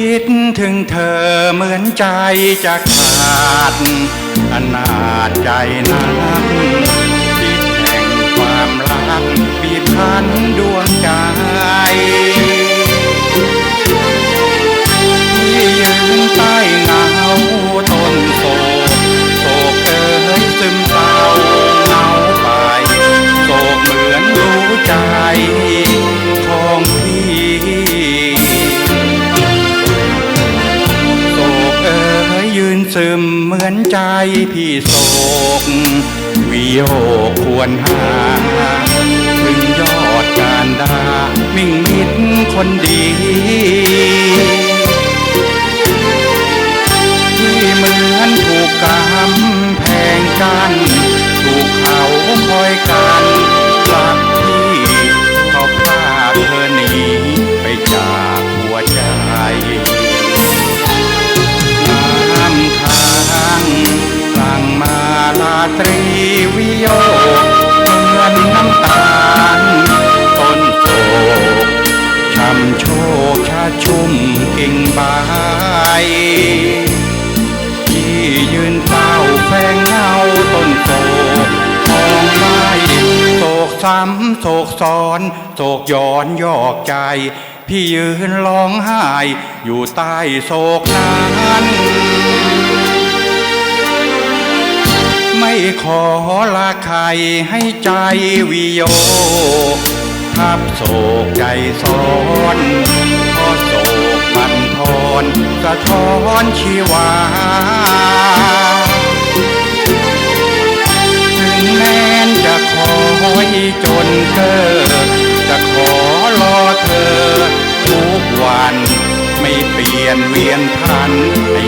คิดถึงเธอเหมือนใจจะขาดอนาจใจนักบิดแห่งความรักปีพันดวงใจ มเหมือนใจพี่โศกวิโยควรหาถึงยอดการดามิ่งมิดคนดีที่เหมือนถูกกรรมแพงกันถูกเขาคอยกัน ใบที่ยืนเฝ้าแฝงเงาต้นโศกองไม่โศกซ้ำโศกซ้อนโศกย้อนยอกใจ พี่ยืนร้องไห้อยู่ใต้โศกนั้นไม่ขอลาใครให้ใจวิโยทับโศกใจซ้อนะท้อนชีวา ถึงแม้นจะคอยจนเกิดจะขอรอเธอ ทุกวันไม่เปลี่ยนเวียนพันให้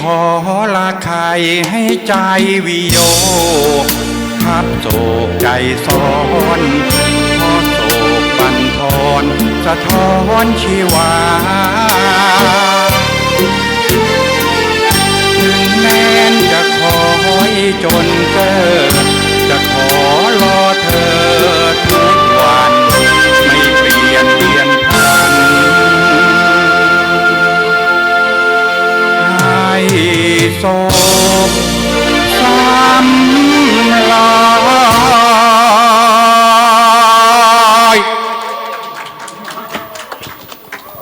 ขอลาใครให้ใจวิโยคทับโศกใจซ้อนพราะโศกบันทอนสะท้อนชีวา ให้โศ